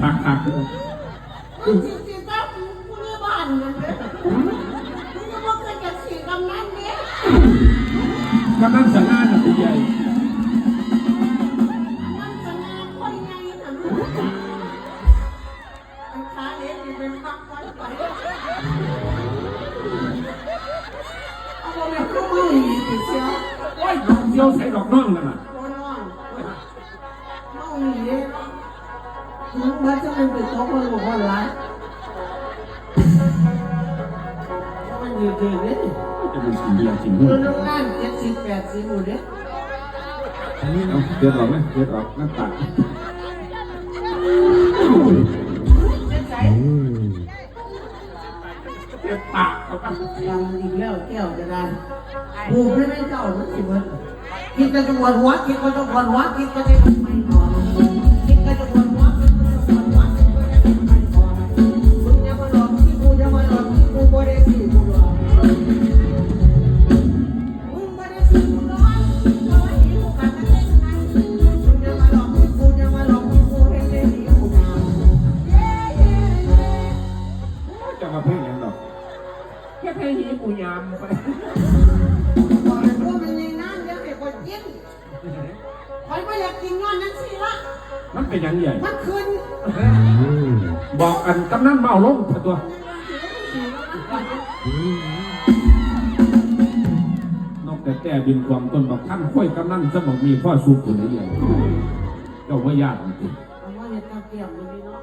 คักคักมึงจริงๆก็ผู้ใหญ่บ้านนั่นเด้มึงจะมาเกิดจากสี่กำนันเนี่ยกำนันสง่าน่ะผู้ใหญ่มันจะงานคนไงน่ะลูกไอ้ขาเล็กนี่เป็นพักไว้ไปเอาไปเป็นคู่มืออีกทีเชียวโอ้ยน้องเที่ยวใส่ดอกน้องนั่นน่ะ ถึงว่าจะเป็นติดโต๊ะคนบอกว่าร้ายมันยืดเยืดเลยจะเป็นสิ่งเดียวจริงคืองงานเจ็ดสิบแปดสิบอยู่เนี่ยอันนี้เอเดือดออกไหมเดือดออกน้ำตาลเจ็ดใสเดือดปากเขาตั้งยังอีกแล้วแก้วจะได้ผูกให้ไม่เจ้ามันสิมันคิดก็จะปวดหัวคิดก็จะปวดหัวคิดก็จะ บอกเลยว่ามันในน้ำเดี๋ยวให้คนกินคอยไม่อยากกินนอนนั้นสิละมันเป็นยังใหญ่มันคืนบอกอันกำนันเมาลงเถอะตัวนอกแต่แต่บินความต้นบอกท่านค่อยกำนันจะบอกมีพ่อสูบคนนี้ใหญ่เจ้าว่าญาติจริงเอาว่าเห็ดตาเกียบมันนี่เนาะ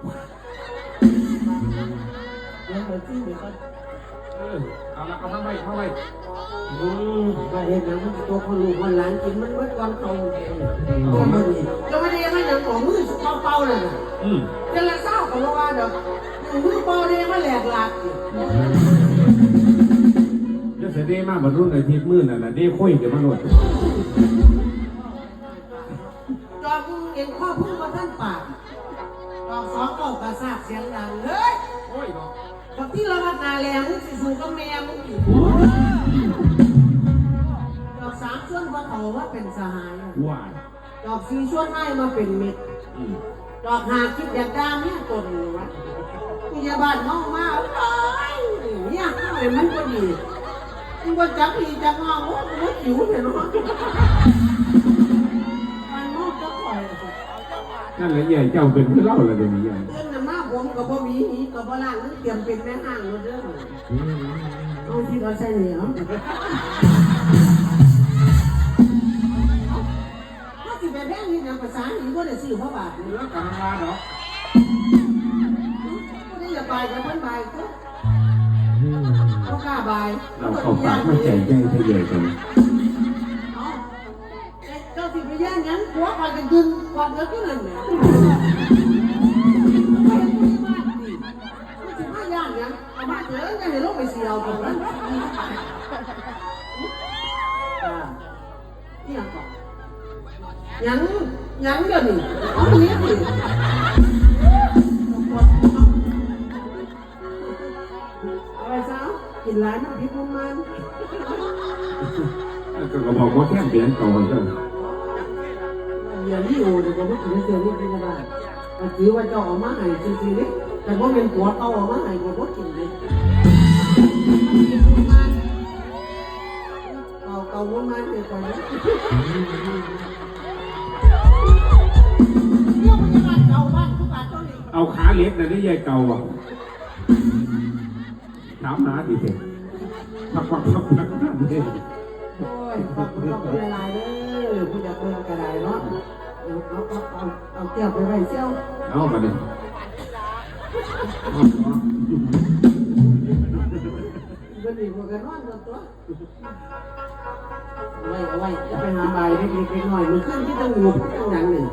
เดี๋ยวเดี๋ยวที่เดี๋ยวก็เออ เอาละเอามาไว้เอาไว้อืมว่าเห็ดนะมันตัวคนลูกคนหลานกินมันเมื่อวันโตตัวมันนี่จะไม่ได้ยังไม่หนังของมือเป่าๆเลยอืมจะละเศร้ากับว่าเดี๋ยวมือเป่าเนี่ยมันแหลกหลักเดี๋ยวเสด็จมาบรรลุในทิศมือนั่นน่ะเด้ค่อยเดี๋ยวมาโนดจอมเอ็นข้อพึ่งมาท่านปากจอมสองเก้ากระซากเสียงดังเลยโอ้ยเนาะ บอกที่เราวัดนาแรงมึงสิสูกับแม่มึงอีกดอกสามส่วนพระเขาว่าเป็นสหายว่า ดอกสี่ส่วนให้มาเป็นมิตรอืมดอกหาคิดอยากได้เนี่ยตนวะพยาบาลเมามาเลยเนี่ยอะไรมันก็ดีมึงก็จับพีจับงอโอ้โหหิวเลยเนาะมันเมาจะปล่อยนั่นแหละใหญ่เจ้าเป็นผู้เล่าอะไรเดี๋ยวนี้ใหญ่ เรื่องน่ะมา ผมกับพ่อมีหีกับพ่อล่างเตรียมเป็นแม่ห้างหมดเด้อเอาที่เราใช้เหนียวถ้าสิเป็นแม่นี่นะภาษาหีก็ได้ซื้อพ่อบาทเนื้อกำลังลาเนาะก็ได้อย่าบายกับเพิ่นบายก็ก็กล้าบายเราเข้าปากไม่ใจใจทะเยอกันเอาเจ้าสิไปแย่งงั้นหัวก่อนจะดึงก่อนแล้วก็นั่นแหละ ลงไปเสียวตรงนั้นอ่านี่ยังก่อนยังยังเดี๋ยวนี้เอาเลี้สิอาไปซะกินหลายมันพิษมันมันก็บอกว่าแค่เปลี่ยนต่อเจ้าอย่างนี่โอ้เดี๋ยวก็ไม่ถึงเจอนี่เป็นบ้านแต่ถือว่าเจ้าออกมาให้จริงๆนี่แต่ว่าเป็นผัวเก่าออกมาให้ก็บ่กินเลย วก่อนนะเรื่องมันจะมาเก่าบ้านทุกบ้านต้องนี่เอาขาเล็กนะได้ใหญ่เก่าอะถามหาดิเถอะพักพักพักพักนั่นเองโอ้ยขอบคุณขอบคุณหลายๆเด้อผู้จัดเบิ่งกระไดเนาะเอาเอาเอาเอาเอาเกี่ยวไปไว้เซี่ยวเอามาดิก็ดีกว่ากันนอนตัวตัว ไว้เอาไว้จะไปหาใบเล็กๆน้อยมันขึ้นที่ต้องหยุดที่ต้งหยังหนึ่ง